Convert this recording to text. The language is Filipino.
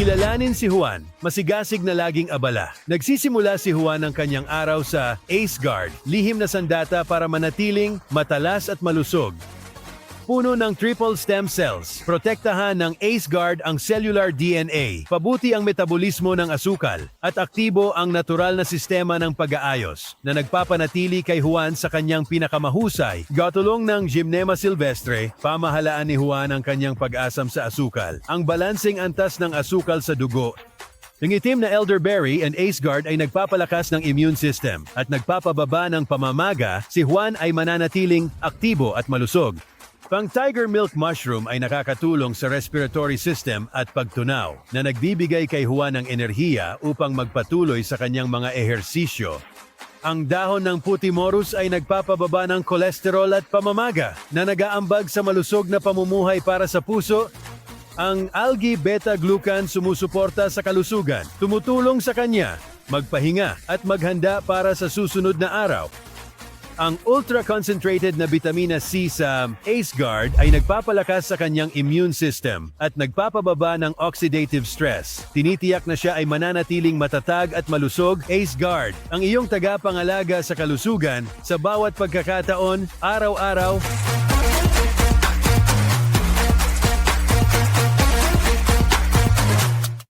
Alalahanin si Juan, masigasig na laging abala. Nagsisimula si Juan ng kanyang araw sa Ace Guard, lihim na sandata para manatiling matalas at malusog. Puno ng triple stem cells, protektahan ng Ace Guard ang cellular DNA, pabuti ang metabolismo ng asukal, at aktibo ang natural na sistema ng pag-aayos na nagpapanatili kay Juan sa kanyang pinakamahusay. Gatulong ng Gymnema Silvestre, pamahalaan ni Juan ang kanyang pag-asam sa asukal, ang balansing antas ng asukal sa dugo ang itim na elderberry and ace guard ay nagpapalakas ng immune system at nagpapababa ng pamamaga, si Juan ay mananatiling aktibo at malusog. Pang tiger milk mushroom ay nakakatulong sa respiratory system at pagtunaw na nagbibigay kay Juan ng enerhiya upang magpatuloy sa kanyang mga ehersisyo. Ang dahon ng putimorus ay nagpapababa ng kolesterol at pamamaga na nagaambag sa malusog na pamumuhay para sa puso ang algae beta-glucan sumusuporta sa kalusugan, tumutulong sa kanya, magpahinga at maghanda para sa susunod na araw. Ang ultra-concentrated na vitamina C sa Ace Guard ay nagpapalakas sa kanyang immune system at nagpapababa ng oxidative stress. Tinitiyak na siya ay mananatiling matatag at malusog. Ace Guard, ang iyong tagapangalaga sa kalusugan sa bawat pagkakataon, araw-araw,